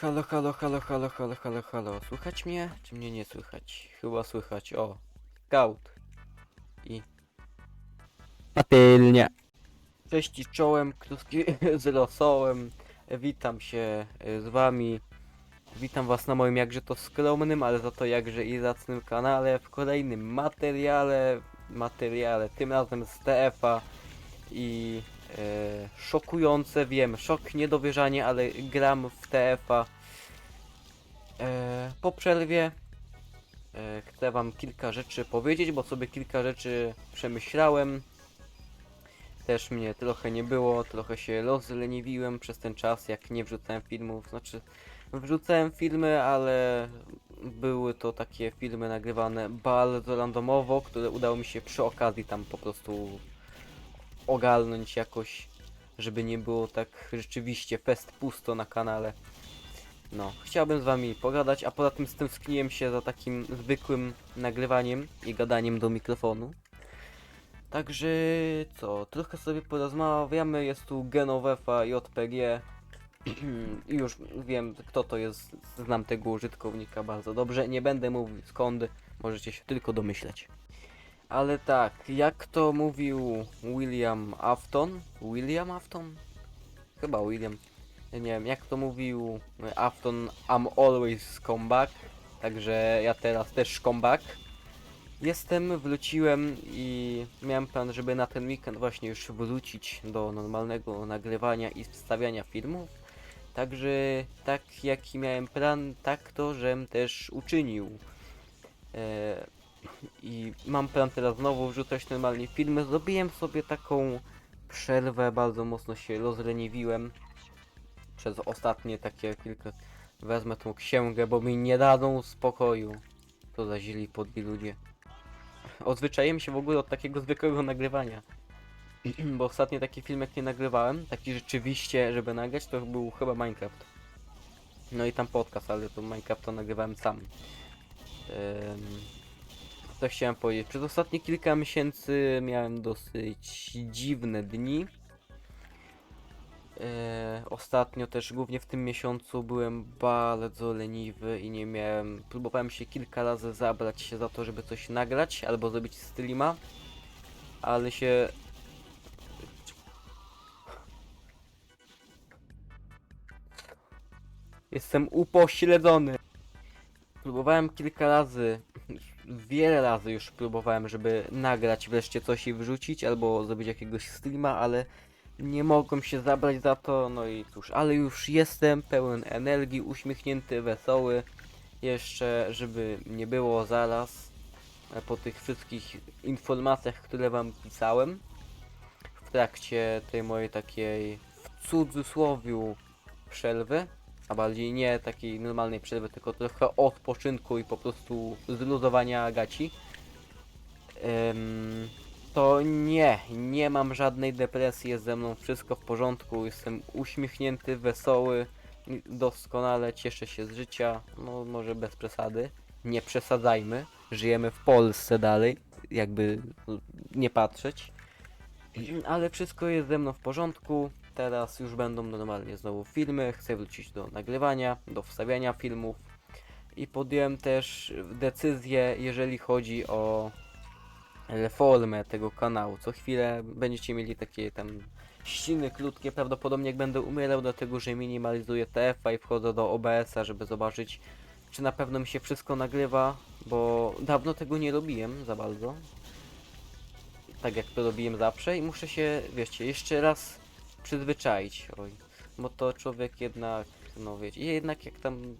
Halo, halo, halo, halo, halo, halo, halo. Słychać mnie? Czy mnie nie słychać? Chyba słychać. O. Scout. I... Patylnia. Cześć i czołem, krótki z rosołem. Witam się y, z wami. Witam was na moim jakże to skromnym, ale za to jakże i zacnym kanale w kolejnym materiale. Materiale, tym razem z TF-a i e, szokujące, wiem, szok, niedowierzanie, ale gram w TF-a. E, po przerwie e, chcę wam kilka rzeczy powiedzieć, bo sobie kilka rzeczy przemyślałem. Też mnie trochę nie było, trochę się rozleniwiłem przez ten czas, jak nie wrzucałem filmów. Znaczy, wrzucałem filmy, ale były to takie filmy nagrywane bardzo randomowo, które udało mi się przy okazji tam po prostu ogarnąć jakoś, żeby nie było tak rzeczywiście fest pusto na kanale. No, chciałbym z wami pogadać, a poza tym stęskniłem się za takim zwykłym nagrywaniem i gadaniem do mikrofonu. Także co, trochę sobie porozmawiamy, jest tu Genovefa JPG. I już wiem kto to jest, znam tego użytkownika bardzo dobrze, nie będę mówił skąd, możecie się tylko domyśleć. Ale tak, jak to mówił William Afton? William Afton? Chyba William. Nie wiem, jak to mówił Afton, I'm always come back. Także ja teraz też come back. Jestem, wróciłem i miałem plan, żeby na ten weekend właśnie już wrócić do normalnego nagrywania i wstawiania filmów. Także tak jaki miałem plan, tak to żem też uczynił. E, i mam plan teraz znowu wrzucać normalnie filmy. Zrobiłem sobie taką przerwę, bardzo mocno się rozleniwiłem przez ostatnie takie kilka... Wezmę tą księgę, bo mi nie dadzą spokoju. To za źli podli ludzie. Odzwyczaiłem się w ogóle od takiego zwykłego nagrywania. bo ostatni taki film jak nie nagrywałem, taki rzeczywiście, żeby nagrać, to był chyba Minecraft. No i tam podcast, ale to Minecrafta nagrywałem sam. Ym, co chciałem powiedzieć? Przez ostatnie kilka miesięcy miałem dosyć dziwne dni. E, ostatnio też, głównie w tym miesiącu, byłem bardzo leniwy i nie miałem. Próbowałem się kilka razy zabrać się za to, żeby coś nagrać albo zrobić streama, ale się. Jestem upośledzony. Próbowałem kilka razy, wiele razy już próbowałem, żeby nagrać wreszcie coś i wrzucić, albo zrobić jakiegoś streama, ale nie mogłem się zabrać za to, no i cóż, ale już jestem pełen energii, uśmiechnięty, wesoły. Jeszcze, żeby nie było zaraz, e, po tych wszystkich informacjach, które wam pisałem, w trakcie tej mojej takiej, w cudzysłowiu, przerwy, a bardziej nie takiej normalnej przerwy, tylko trochę odpoczynku i po prostu zluzowania gaci. To nie, nie mam żadnej depresji, jest ze mną wszystko w porządku, jestem uśmiechnięty, wesoły, doskonale cieszę się z życia, no może bez przesady, nie przesadzajmy, żyjemy w Polsce dalej, jakby nie patrzeć, ale wszystko jest ze mną w porządku, teraz już będą normalnie znowu filmy, chcę wrócić do nagrywania, do wstawiania filmów i podjąłem też decyzję, jeżeli chodzi o reformę tego kanału. Co chwilę będziecie mieli takie tam ściny krótkie, prawdopodobnie jak będę umierał, dlatego że minimalizuję TF-a i wchodzę do OBS-a, żeby zobaczyć czy na pewno mi się wszystko nagrywa, bo dawno tego nie robiłem za bardzo. Tak jak to robiłem zawsze i muszę się, wiecie, jeszcze raz przyzwyczaić, oj. Bo to człowiek jednak, no wiecie, jednak jak tam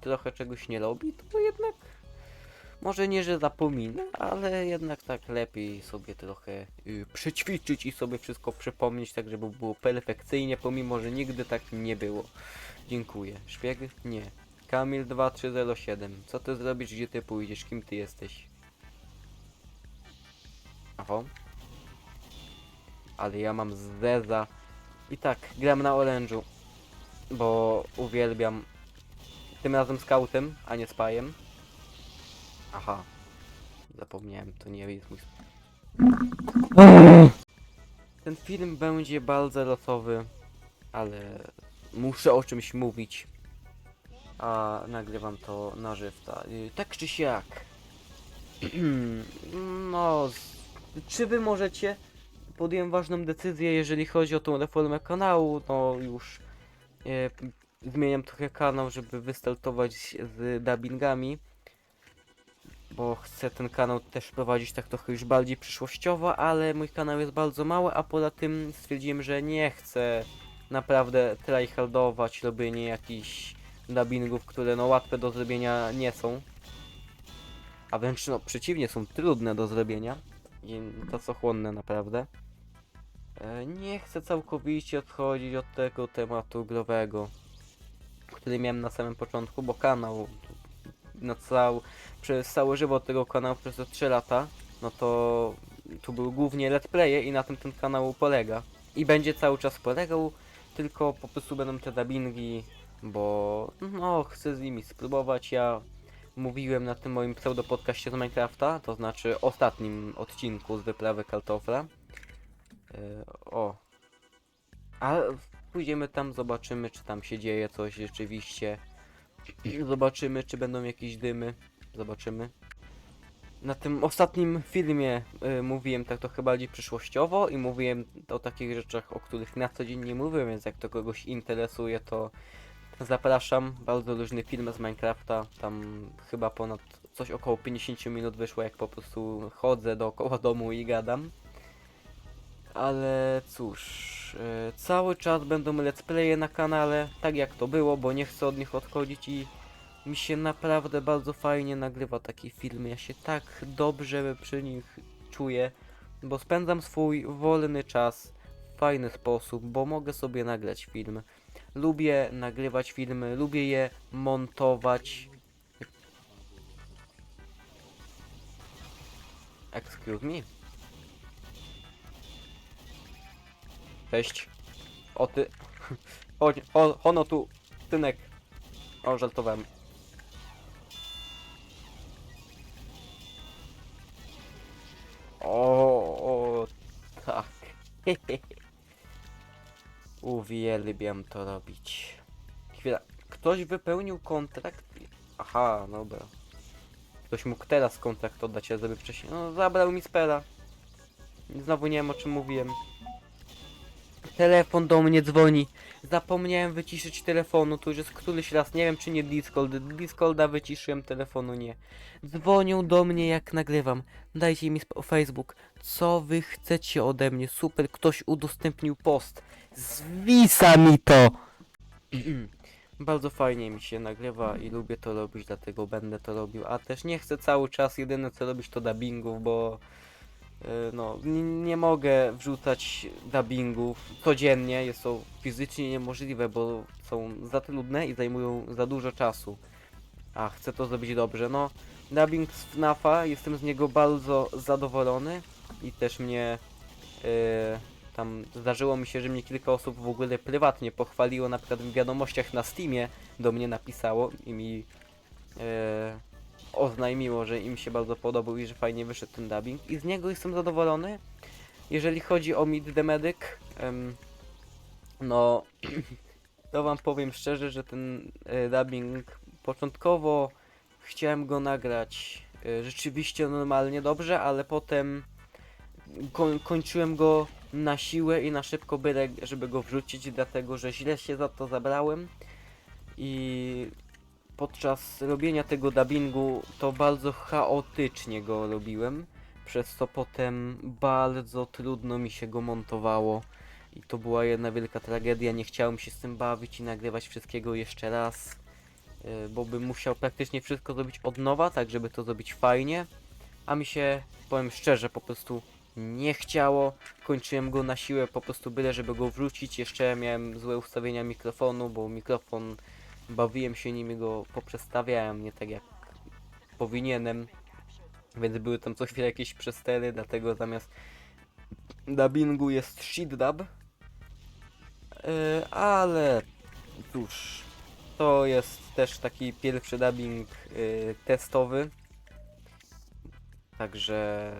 trochę czegoś nie robi, to jednak może nie, że zapomina, ale jednak tak lepiej sobie trochę y, przećwiczyć i sobie wszystko przypomnieć, tak żeby było perfekcyjnie, pomimo, że nigdy tak nie było. Dziękuję. Szpieg? Nie. Kamil 2307. Co ty zrobisz, gdzie ty pójdziesz, kim ty jesteś? Aha. Ale ja mam zeza. I tak, gram na orężu. Bo uwielbiam. Tym razem scoutem, a nie spajem. Aha. Zapomniałem, to nie jest mój. Ten film będzie bardzo losowy, ale muszę o czymś mówić. a nagrywam to na żywta. Y, Tak czy siak. no, czy wy możecie? Podjąłem ważną decyzję, jeżeli chodzi o tą reformę kanału, no już e, zmieniam trochę kanał, żeby wystartować z dubbingami, bo chcę ten kanał też prowadzić tak trochę już bardziej przyszłościowo, ale mój kanał jest bardzo mały, a poza tym stwierdziłem, że nie chcę naprawdę tryhardować robienie jakichś dubbingów, które no łatwe do zrobienia nie są. A wręcz no przeciwnie, są trudne do zrobienia i czasochłonne naprawdę. E, Nie chcę całkowicie odchodzić od tego tematu growego, który miałem na samym początku, bo kanał na cał, przez całe żywot tego kanału przez te 3 lata, no to tu był głównie let's playe i na tym ten kanał polega. I będzie cały czas polegał, tylko po prostu będą te dubbingi, bo no chcę z nimi spróbować. Ja mówiłem na tym moim pseudo podcaście z Minecrafta, to znaczy ostatnim odcinku z wyprawy Kaltofla. Yy, o. A pójdziemy tam, zobaczymy czy tam się dzieje coś rzeczywiście. Zobaczymy czy będą jakieś dymy. Zobaczymy. Na tym ostatnim filmie y, mówiłem tak trochę bardziej przyszłościowo i mówiłem o takich rzeczach, o których na co dzień nie mówię, więc jak to kogoś interesuje, to zapraszam. Bardzo różny film z Minecrafta. Tam chyba ponad coś około 50 minut wyszło, jak po prostu chodzę dookoła domu i gadam. Ale cóż, y, cały czas będą let's playe na kanale, tak jak to było, bo nie chcę od nich odchodzić i mi się naprawdę bardzo fajnie nagrywa takie filmy. Ja się tak dobrze przy nich czuję, bo spędzam swój wolny czas w fajny sposób, bo mogę sobie nagrać film. Lubię nagrywać filmy, lubię je montować. Excuse me. Cześć. O ty. Chodź, o, ono tu. Tynek. O, żartowałem. O, o tak. Uwielbiam to robić. Chwila. Ktoś wypełnił kontrakt? Aha, dobra. Ktoś mógł teraz kontrakt oddać, ja zrobię wcześniej. No, zabrał mi spela. Znowu nie wiem o czym mówiłem. Telefon do mnie dzwoni. Zapomniałem wyciszyć telefonu, to już jest któryś raz, nie wiem czy nie Discord. Discorda wyciszyłem, telefonu nie. Dzwonią do mnie jak nagrywam. Dajcie mi sp- Facebook. Co wy chcecie ode mnie? Super, ktoś udostępnił post. Zwisa mi to! Bardzo fajnie mi się nagrywa i lubię to robić, dlatego będę to robił. A też nie chcę cały czas jedyne co robić to dubbingów, bo no n- nie mogę wrzucać dubbingów codziennie. Jest to fizycznie niemożliwe, bo są za trudne i zajmują za dużo czasu. A chcę to zrobić dobrze. No, dubbing z FNAFa, jestem z niego bardzo zadowolony i też mnie yy, tam zdarzyło mi się, że mnie kilka osób w ogóle prywatnie pochwaliło, na przykład w wiadomościach na Steamie do mnie napisało i mi yy, oznajmiło, że im się bardzo podobał i że fajnie wyszedł ten dubbing i z niego jestem zadowolony. Jeżeli chodzi o Meet the Medic, no to wam powiem szczerze, że ten e, dubbing początkowo chciałem go nagrać e, rzeczywiście normalnie dobrze, ale potem koń, kończyłem go na siłę i na szybko byle, żeby go wrzucić, dlatego że źle się za to zabrałem i podczas robienia tego dubbingu to bardzo chaotycznie go robiłem, przez co potem bardzo trudno mi się go montowało. I to była jedna wielka tragedia, nie chciałem się z tym bawić i nagrywać wszystkiego jeszcze raz, yy, bo bym musiał praktycznie wszystko zrobić od nowa, tak żeby to zrobić fajnie, a mi się, powiem szczerze, po prostu nie chciało, kończyłem go na siłę po prostu byle, żeby go wrzucić, jeszcze miałem złe ustawienia mikrofonu, bo mikrofon, bawiłem się nim i go poprzestawiałem, nie tak jak powinienem, więc były tam co chwilę jakieś przestery, dlatego zamiast dubbingu jest shit dub, Yy, ale cóż, to jest też taki pierwszy dubbing yy, testowy. Także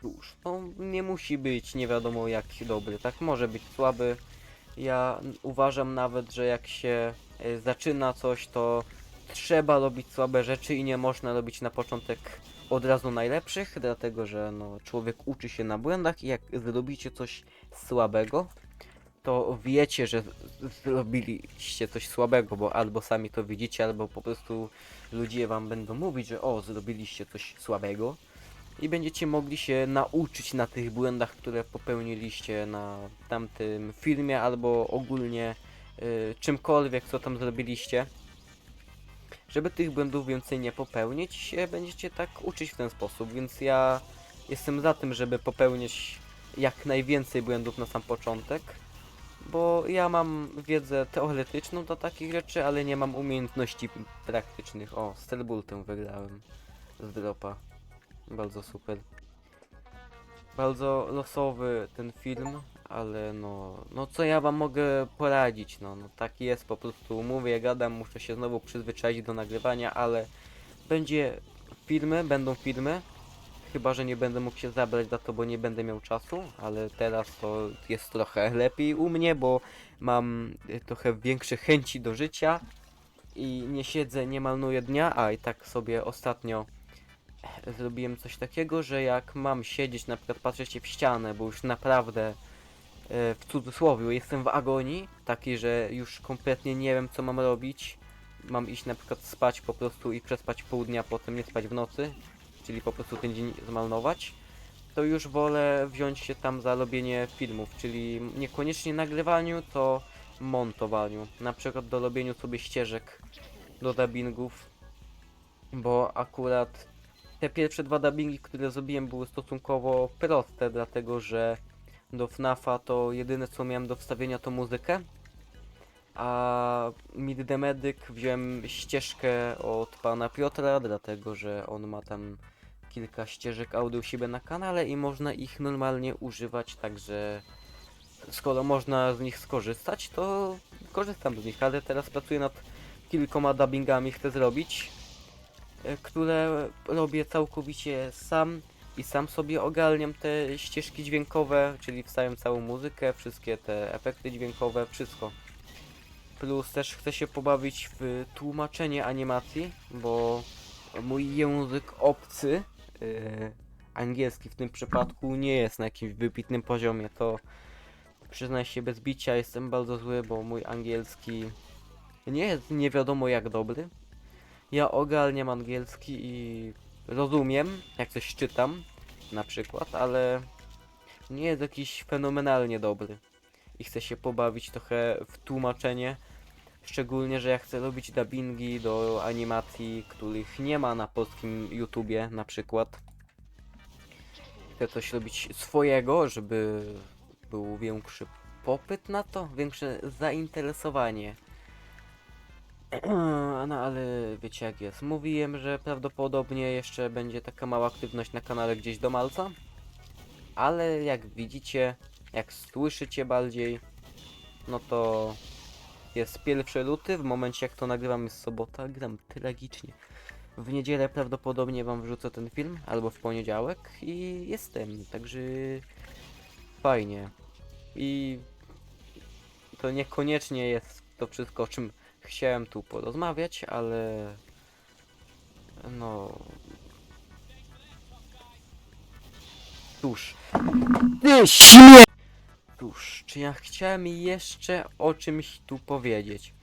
cóż, no nie musi być nie wiadomo jak dobry, tak? Może być słaby, Ja uważam nawet, że jak się y, zaczyna coś, to trzeba robić słabe rzeczy i nie można robić na początek od razu najlepszych, dlatego że no, człowiek uczy się na błędach i jak zrobicie coś słabego, to wiecie, że zrobiliście coś słabego, bo albo sami to widzicie, albo po prostu ludzie wam będą mówić, że o, zrobiliście coś słabego i będziecie mogli się nauczyć na tych błędach, które popełniliście na tamtym filmie, albo ogólnie y, czymkolwiek, co tam zrobiliście. Żeby tych błędów więcej nie popełnić, się będziecie tak uczyć w ten sposób, więc ja jestem za tym, żeby popełnić jak najwięcej błędów na sam początek, bo ja mam wiedzę teoretyczną do takich rzeczy, ale nie mam umiejętności praktycznych. O, Sterbultę wygrałem z dropa. Bardzo super. Bardzo losowy ten film, ale no, no co ja wam mogę poradzić, no, no tak jest po prostu, mówię, gadam, muszę się znowu przyzwyczaić do nagrywania, ale będzie filmy, będą filmy, chyba, że nie będę mógł się zabrać za to, bo nie będę miał czasu, ale teraz to jest trochę lepiej u mnie, bo mam y, trochę większe chęci do życia i nie siedzę, nie malnuję dnia, a i tak sobie ostatnio zrobiłem coś takiego, że jak mam siedzieć, na przykład patrzeć się w ścianę, bo już naprawdę e, w cudzysłowie jestem w agonii, takiej, że już kompletnie nie wiem co mam robić. Mam iść na przykład spać po prostu i przespać pół dnia, potem nie spać w nocy, czyli po prostu ten dzień zmarnować. To już wolę wziąć się tam za robienie filmów, czyli niekoniecznie nagrywaniu, to montowaniu. Na przykład do robieniu sobie ścieżek do dubbingów, bo akurat te pierwsze dwa dubbingi, które zrobiłem były stosunkowo proste, dlatego że do FNAFa to jedyne co miałem do wstawienia to muzykę. A Mid the Medic wziąłem ścieżkę od pana Piotra, dlatego że on ma tam kilka ścieżek audio u siebie na kanale i można ich normalnie używać, także skoro można z nich skorzystać, to korzystam z nich, ale teraz pracuję nad kilkoma dubbingami, chcę zrobić które robię całkowicie sam i sam sobie ogarniam te ścieżki dźwiękowe, czyli wstawiam całą muzykę, wszystkie te efekty dźwiękowe, wszystko. Plus też chcę się pobawić w tłumaczenie animacji, bo mój język obcy, yy, angielski w tym przypadku, nie jest na jakimś wybitnym poziomie. To przyznaj się bez bicia, jestem bardzo zły, bo mój angielski nie jest nie wiadomo jak dobry. Ja ogarniam angielski i rozumiem, jak coś czytam, na przykład, ale nie jest jakiś fenomenalnie dobry. I chcę się pobawić trochę w tłumaczenie, szczególnie, że ja chcę robić dubbingi do animacji, których nie ma na polskim YouTubie, na przykład. Chcę coś robić swojego, żeby był większy popyt na to, większe zainteresowanie. No ale wiecie jak jest. Mówiłem, że prawdopodobnie jeszcze będzie taka mała aktywność na kanale gdzieś do malca. Ale jak widzicie, jak słyszycie bardziej, no to jest 1 luty, w momencie jak to nagrywam jest sobota, gram tragicznie. W niedzielę prawdopodobnie wam wrzucę ten film, albo w poniedziałek i jestem, także fajnie. I to niekoniecznie jest to wszystko, o czym chciałem tu porozmawiać, ale no cóż. Ty śmie... Cóż, czy ja chciałem jeszcze o czymś tu powiedzieć?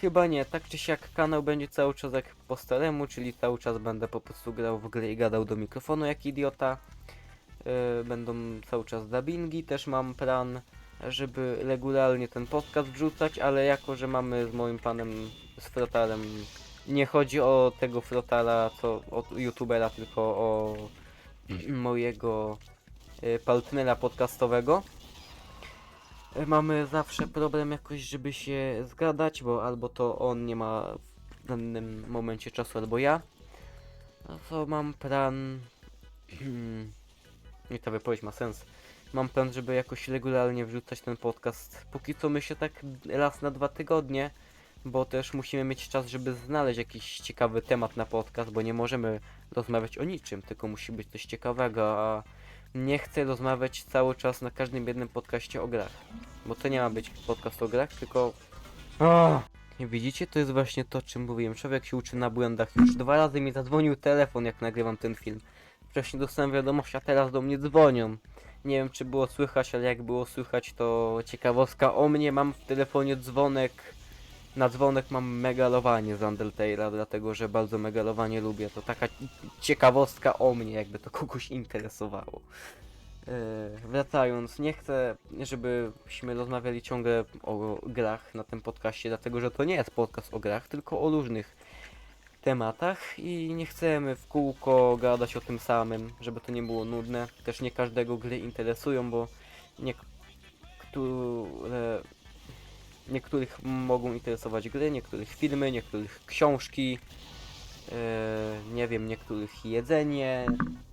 Chyba nie, tak czy siak kanał będzie cały czas jak po staremu, czyli cały czas będę po prostu grał w gry i gadał do mikrofonu jak idiota. Yy, będą cały czas dubbingi, też mam plan żeby regularnie ten podcast wrzucać, ale jako, że mamy z moim panem, z Frotalem, nie chodzi o tego Frotala, co od youtubera, tylko o mojego y, partnera podcastowego. Mamy zawsze problem jakoś, żeby się zgadać, bo albo to on nie ma w danym momencie czasu, albo ja. No to mam plan... I ta wypowiedź ma sens. Mam plan, żeby jakoś regularnie wrzucać ten podcast. Póki co myślę tak raz na dwa tygodnie, bo też musimy mieć czas, żeby znaleźć jakiś ciekawy temat na podcast, bo nie możemy rozmawiać o niczym, tylko musi być coś ciekawego, a nie chcę rozmawiać cały czas na każdym jednym podcaście o grach. Bo to nie ma być podcast o grach, tylko... Ah! Nie widzicie? To jest właśnie to, o czym mówiłem. Człowiek się uczy na błędach. Już dwa razy mi zadzwonił telefon, jak nagrywam ten film. Wcześniej dostałem wiadomość, a teraz do mnie dzwonią. Nie wiem, czy było słychać, ale jak było słychać, to ciekawostka o mnie. Mam w telefonie dzwonek. Na dzwonek mam megalowanie z Undertale'a, dlatego że bardzo megalowanie lubię. To taka ciekawostka o mnie, jakby to kogoś interesowało. Yy, wracając, nie chcę, żebyśmy rozmawiali ciągle o grach na tym podcaście, dlatego że to nie jest podcast o grach, tylko o różnych tematach i nie chcemy w kółko gadać o tym samym, żeby to nie było nudne. Też nie każdego gry interesują, bo niektóre, niektórych mogą interesować gry, niektórych filmy, niektórych książki, yy, nie wiem, niektórych jedzenie,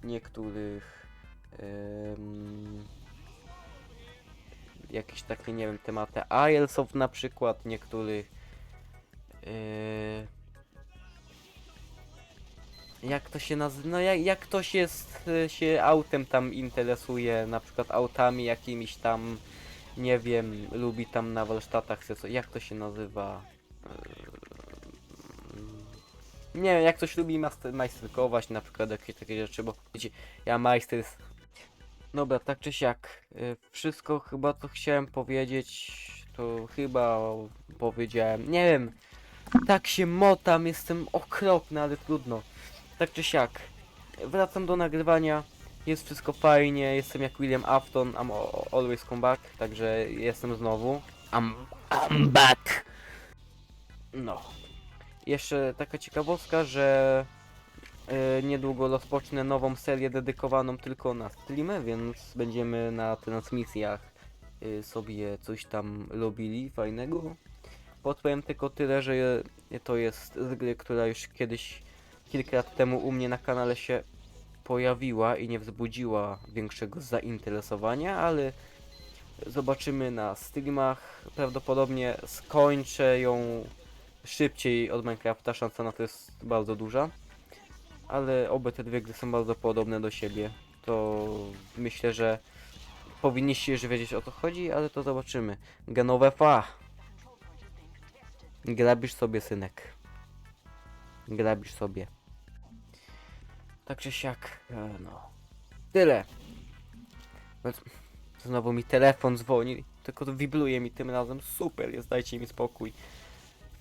niektórych jakieś takie, nie wiem, tematy IELTSów na przykład, niektórych yy, jak to się nazywa, no jak, jak ktoś jest, y, się autem tam interesuje, na przykład autami jakimiś tam, nie wiem, lubi tam na warsztatach, co, jak to się nazywa, Yy, nie wiem, jak ktoś lubi master, majsterkować, na przykład jakieś takie rzeczy, bo wiecie, ja majster Dobra, tak czy siak. y, Wszystko chyba co chciałem powiedzieć, to chyba powiedziałem. Nie wiem. Tak się motam, jestem okropny, ale trudno. Tak czy siak. Wracam do nagrywania. Jest wszystko fajnie, jestem jak William Afton, I'm always come back, także jestem znowu. I'm, I'm back! No. Jeszcze taka ciekawostka, że E, niedługo rozpocznę nową serię dedykowaną tylko na streamy, więc będziemy na transmisjach e, sobie coś tam robili fajnego. Podpowiem tylko tyle, że to jest z gry, która już kiedyś, kilka lat temu u mnie na kanale się pojawiła i nie wzbudziła większego zainteresowania, ale zobaczymy na streamach. Prawdopodobnie skończę ją szybciej od Minecrafta, szansa na to jest bardzo duża ale obe te dwie gry są bardzo podobne do siebie. To myślę, że powinniście już wiedzieć o co chodzi, ale to zobaczymy. Genowe fa! Grabisz sobie, synek. Grabisz sobie. Tak czy siak, e, no. Tyle. Znowu mi telefon dzwoni, tylko to wibruje mi tym razem. Super jest, dajcie mi spokój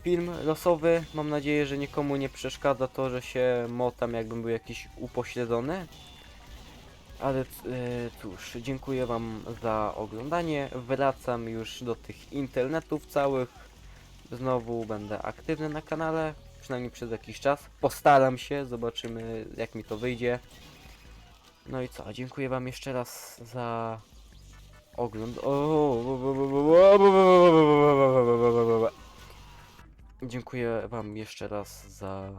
film losowy. Mam nadzieję, że nikomu nie przeszkadza to, że się motam, jakbym był jakiś upośledzony. Ale e, cóż, dziękuję Wam za oglądanie. Wracam już do tych internetów całych. Znowu będę aktywny na kanale, przynajmniej przez jakiś czas. Postaram się, zobaczymy jak mi to wyjdzie. No i co, dziękuję Wam jeszcze raz za ogląd... Dziękuję Wam jeszcze raz za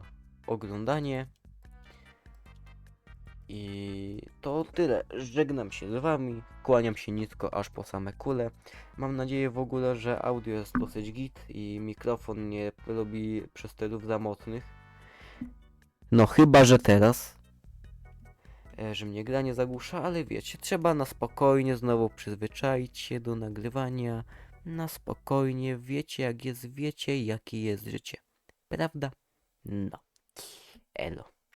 oglądanie. I to tyle. Żegnam się z Wami. Kłaniam się nisko aż po same kule. Mam nadzieję w ogóle, że audio jest dosyć git i mikrofon nie robi przesterów za mocnych. No chyba, że teraz. E, że mnie gra nie zagłusza, ale wiecie, trzeba na spokojnie znowu przyzwyczaić się do nagrywania na spokojnie, wiecie jak jest, wiecie jakie jest życie. Prawda? No. Elo.